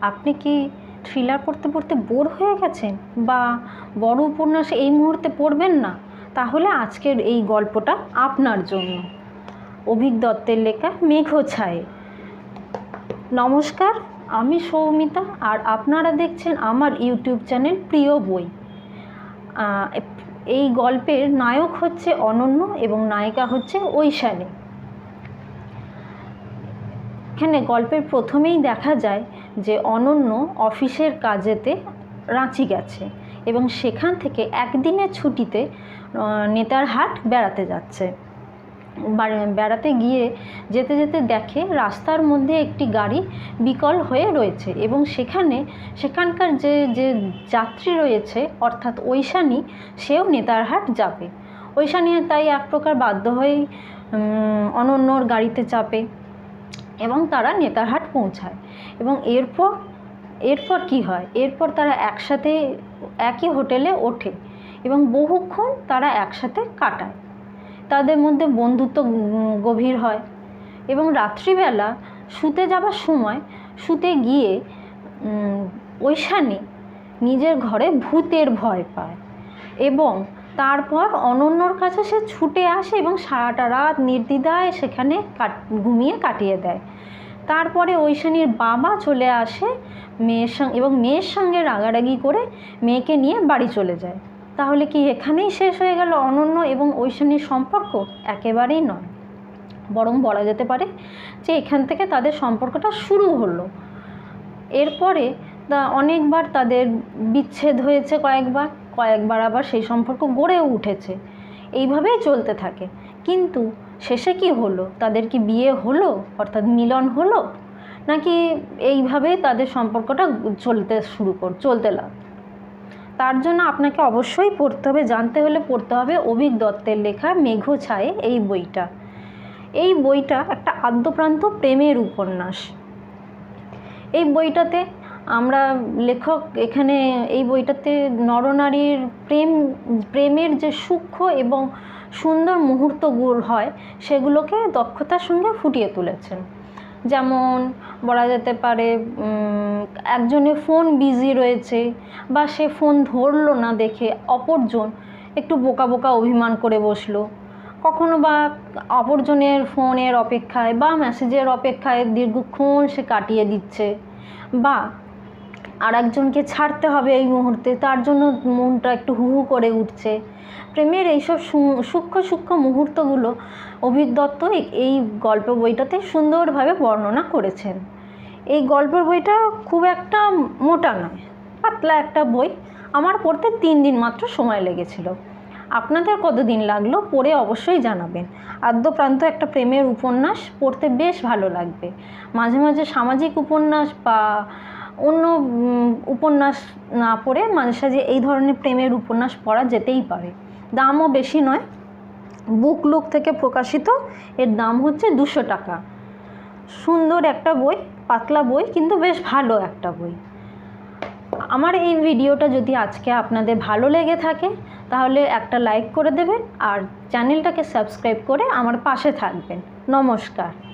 আপনি কি থ্রিলার পড়তে পড়তে বোর হয়ে গেছেন? বা বড় উপন্যাস এই মুহূর্তে পড়বেন না? তাহলে আজকের এই গল্পটা আপনার জন্য। অভিক দত্তের লেখা মেঘছায়ে। নমস্কার, আমি সৌমিতা আর আপনারা দেখছেন আমার ইউটিউব চ্যানেল প্রিয় বই। এই গল্পের নায়ক হচ্ছে অনন্য এবং নায়িকা হচ্ছে ঐশানী এখানে গল্পের প্রথমেই দেখা যায় যে অনন্য অফিসের কাজেতে রাঁচি গেছে এবং সেখান থেকে একদিনের ছুটিতে আহ, নেতারহাট বেড়াতে যাচ্ছে। বেড়াতে গিয়ে যেতে যেতে দেখে রাস্তার মধ্যে একটি গাড়ি বিকল হয়ে রয়েছে এবং সেখানে সেখানকার যে যে যাত্রী রয়েছে অর্থাৎ ঐশানী সেও নেতারহাট যাবে। ঐশানী তাই এক প্রকার বাধ্য হয়েই অনন্যর গাড়িতে চাপে। এবং তারা নেতারহাট পৌঁছায়। এবং এরপর এরপর কি হয়? এরপর তারা একসাথে, একই হোটেলে ওঠে এবং বহুক্ষণ তারা একসাথে কাটায়। তাদের মধ্যে বন্ধুত্ব গভীর হয় এবং রাত্রিবেলা শুতে যাবার সময়, শুতে গিয়ে ঐশানী নিজের ঘরে ভূতের ভয় পায় এবং তারপর অনন্যর কাছে সে ছুটে আসে এবং সারাটা রাত নির্দ্বিধায় সেখানে কাট, ঘুমিয়ে কাটিয়ে দেয়। তারপরে ঐশানীর বাবা চলে আসে মেয়ের সঙ্গে এবং মেয়ের সঙ্গে রাগারাগি করে মেয়েকে নিয়ে বাড়ি চলে যায়। তাহলে কি এখানেই শেষ হয়ে গেল অনন্য এবং ঐশানীর সম্পর্ক? একেবারেই নয়। বরং বলা যেতে পারে যে এখান থেকে তাদের সম্পর্কটা শুরু হলো। এরপরে অনেকবার তাদের বিচ্ছেদ হয়েছে কয়েকবার। কয়েকবার আবার সেই সম্পর্ক গড়েও উঠেছে। এইভাবেই চলতে থাকে। কিন্তু শেষে কি হলো? তাদের কি বিয়ে হলো? অর্থাৎ মিলন হলো? নাকি এইভাবেই তাদের সম্পর্কটা চলতে শুরু কর, চলতে লাগল? তার জন্য আপনাকে অবশ্যই পড়তে হবে, জানতে হলে পড়তে হবে অভিক দত্তের লেখা মেঘ ছায়ে এই বইটা। এই বইটা একটা আদ্যপ্রান্ত প্রেমের উপন্যাস। এই বইটাতে আমরা লেখক এখানে এই বইটাতে নরনারীর প্রেম, প্রেমের যে সূক্ষ্ম এবং সুন্দর মুহূর্তগুলো হয়, সেগুলোকে দক্ষতার সঙ্গে ফুটিয়ে তুলেছেন। যেমন বলা যেতে পারে একজনে ফোন বিজি রয়েছে বা সে ফোন ধরলো না দেখে অপরজন একটু বোকা বোকা অভিমান করে বসল। কখনো বা অপরজনের ফোনের অপেক্ষায় বা মেসেজের অপেক্ষায় দীর্ঘক্ষণ সে কাটিয়ে দিচ্ছে। বা আর একজনকে ছাড়তে হবে এই মুহূর্তে। তার জন্য মনটা একটু হু হু করে উঠছে। প্রেমের এইসব সূক্ষ্ম সূক্ষ্ম মুহূর্তগুলো অভিক দত্ত এই- এই গল্প বইটাতে সুন্দরভাবে বর্ণনা করেছেন। এই গল্পের বইটা খুব একটা মোটা নয়, পাতলা একটা বই। আমার পড়তে তিন দিন মাত্র সময় লেগেছিল। আপনাদের কতদিন লাগল পড়ে অবশ্যই জানাবেন। আদ্যপ্রান্ত একটা প্রেমের উপন্যাস, পড়তে বেশ ভালো লাগবে। মাঝে মাঝে সামাজিক উপন্যাস বা অন্য উপন্যাস না পড়ে মাঝে সাঝে এই ধরনের প্রেমের উপন্যাস পড়া যেতেই পারে। দামও বেশি নয়। বুক লুক থেকে প্রকাশিত। এর দাম হচ্ছে দুশো টাকা। সুন্দর একটা বই, পাতলা বই, কিন্তু বেশ ভালো একটা বই। আমার এই ভিডিওটা যদি আজকে আপনাদের ভালো লেগে থাকে, তাহলে একটা লাইক করে দেবেন আর চ্যানেলটাকে সাবস্ক্রাইব করে আমার পাশে থাকবেন। নমস্কার।